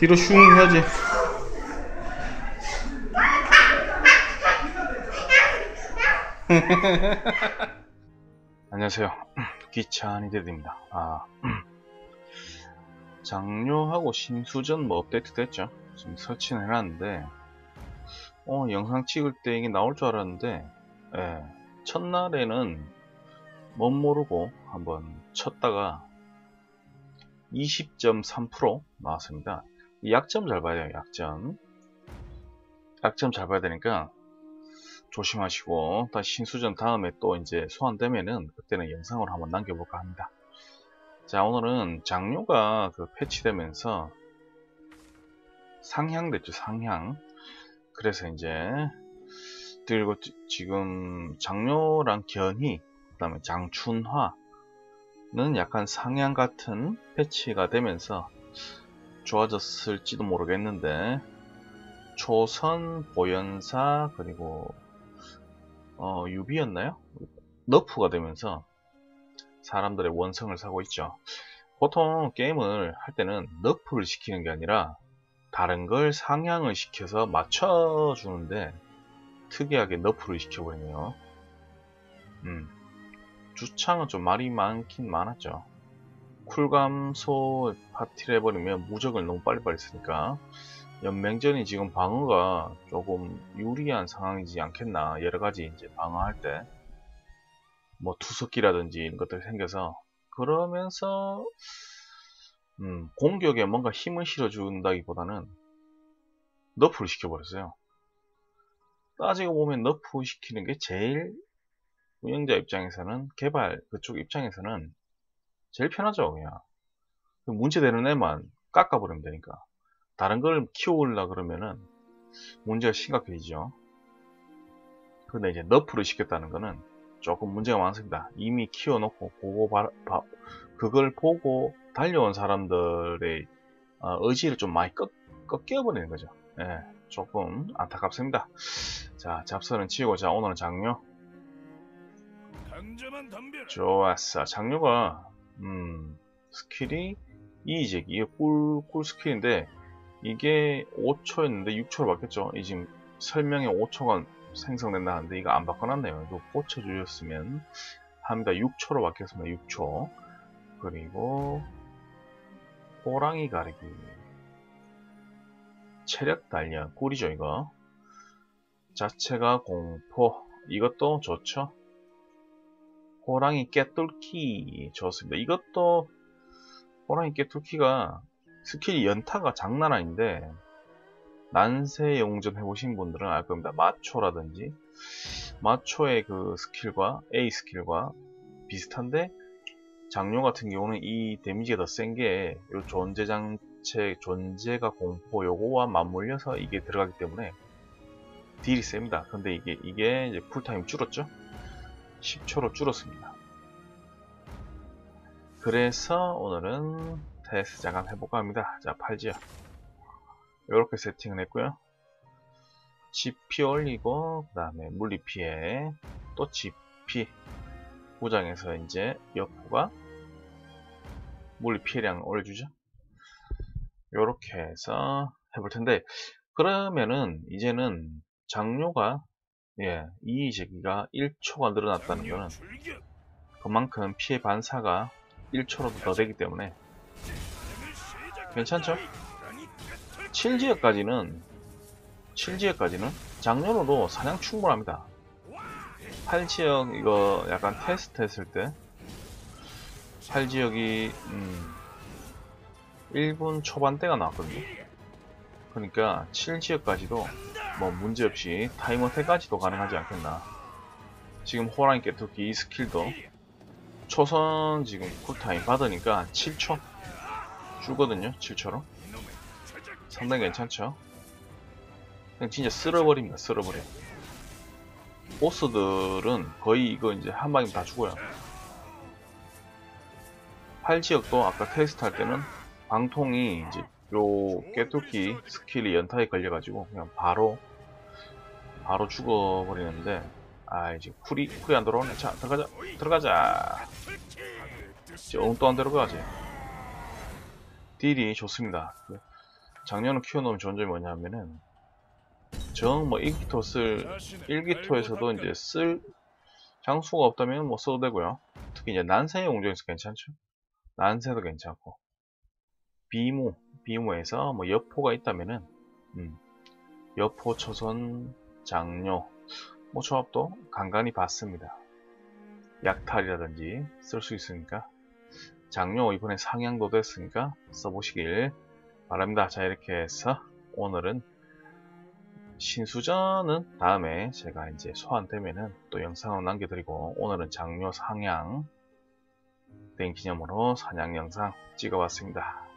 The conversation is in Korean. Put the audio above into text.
뒤로 슝 해야지. 안녕하세요. 귀차니데드입니다. 아, 장료하고 신수전 뭐 업데이트 됐죠? 지금 설치는 해놨는데, 어, 영상 찍을 때 이게 나올 줄 알았는데, 예, 첫날에는 멋 모르고 한번 쳤다가 20.3% 나왔습니다. 이 약점 잘 봐야 돼요, 약점. 약점 잘 봐야 되니까 조심하시고 다시 신수전 다음에 또 이제 소환되면은 그때는 영상으로 한번 남겨볼까 합니다. 자 오늘은 장료가 그 패치되면서 상향 됐죠 상향 그래서 이제 그리고 지금 장료랑 견희 그 다음에 장춘화는 약간 상향 같은 패치가 되면서 좋아졌을지도 모르겠는데 초선 보연사 그리고 어, 유비였나요? 너프가 되면서 사람들의 원성을 사고 있죠. 보통 게임을 할 때는 너프를 시키는 게 아니라 다른 걸 상향을 시켜서 맞춰주는데 특이하게 너프를 시켜버리네요. 음, 주창은 좀 말이 많긴 많았죠. 쿨감소 파티를 해버리면 무적을 너무 빨리빨리 쓰니까 연맹전이 지금 방어가 조금 유리한 상황이지 않겠나. 여러가지 이제 방어할 때 뭐 투석기라든지 이런 것들이 생겨서 그러면서 음, 공격에 뭔가 힘을 실어준다기보다는 너프를 시켜버렸어요. 따지고 보면 너프 시키는 게 제일 운영자 입장에서는 개발 그쪽 입장에서는 제일 편하죠 그냥 문제되는 애만 깎아버리면 되니까 다른 걸 키워올라 그러면은 문제가 심각해지죠. 근데 이제 너프를 시켰다는 거는 조금 문제가 많습니다. 이미 키워놓고 보고 바, 바, 그걸 보고 달려온 사람들의 어, 의지를 좀 많이 꺾, 꺾여버리는 거죠. 예, 조금 안타깝습니다. 자, 잡선은 치우고 자 오늘은 장료. 좋았어. 장료가 음, 스킬이 이직 이게 꿀, 꿀 스킬인데 이게 5초였는데 6초로 바뀌었죠. 이 지금 설명에 5초가 생성된다 하는데 이거 안 바꿔놨네요. 이거 꽂혀주셨으면 합니다. 6초로 바뀌었습니다. 6초. 그리고 호랑이 가르기 체력 단련 꿀이죠 이거 자체가 공포 이것도 좋죠 호랑이 깨뚫기 좋습니다 이것도 호랑이 깨뚫기가 스킬 연타가 장난 아닌데 난세 용전 해보신 분들은 알 겁니다. 마초라든지 마초의 그 스킬과 A 스킬과 비슷한데 장료 같은 경우는 이 데미지가 더 센게요 존재 장체 존재가 공포 요거와 맞물려서 이게 들어가기 때문에 딜이 셉니다. 근데 이게 이게 이제 쿨타임 줄었죠? 10초로 줄었습니다. 그래서 오늘은 테스트 잠깐 해볼까 합니다. 자, 8지요. 이렇게 세팅을 했고요. GP 올리고 그 다음에 물리 피해 또 GP 고장에서 이제 여포가 물리 피해량 올려주죠. 이렇게 해서 해볼 텐데 그러면은 이제는 장료가 예, 이제기가 1초가 늘어났다는 거는 그만큼 피해 반사가 1초라도 더 되기 때문에. 괜찮죠? 7지역까지는 7지역까지는 작년으로 사냥 충분합니다. 8지역 이거 약간 테스트 했을 때. 8지역이 음 1분 초반대가 나왔거든요. 그러니까 7지역까지도 뭐 문제없이 타이머 때까지도 가능하지 않겠나. 지금 호랑이 깨뚫기 이 스킬도 초선 지금 쿨타임 받으니까 7초 주거든요 7초로. 상당히 괜찮죠? 그냥 진짜 쓸어버립니다 쓸어버려. 보스들은 거의 이거 이제 한 방이면 다 죽어요. 8지역도 아까 테스트 할 때는 방통이 이제 요 깨뚫기 스킬이 연타에 걸려가지고 그냥 바로 바로 죽어버리는데 아 이제 쿨이 쿨이 안 들어오네 자 들어가자 들어가자 이제 엉뚱한 데로 가지 딜이 좋습니다. 장년을 키워놓으면 좋은 점이 뭐냐면은 정뭐 1기토 쓸 1기토에서도 이제 쓸 장수가 없다면 뭐 써도 되고요. 특히 이제 난세의 공정에서 괜찮죠. 난세도 괜찮고 비무 비무에서 뭐 여포가 있다면은 음, 여포 초선 장료 뭐 조합도 간간히 봤습니다. 약탈이라든지 쓸 수 있으니까 장료 이번에 상향도 됐으니까 써보시길 바랍니다. 자 이렇게 해서 오늘은 신수전은 다음에 제가 이제 소환되면은 또 영상으로 남겨드리고 오늘은 장료 상향 된 기념으로 사냥 영상 찍어봤습니다.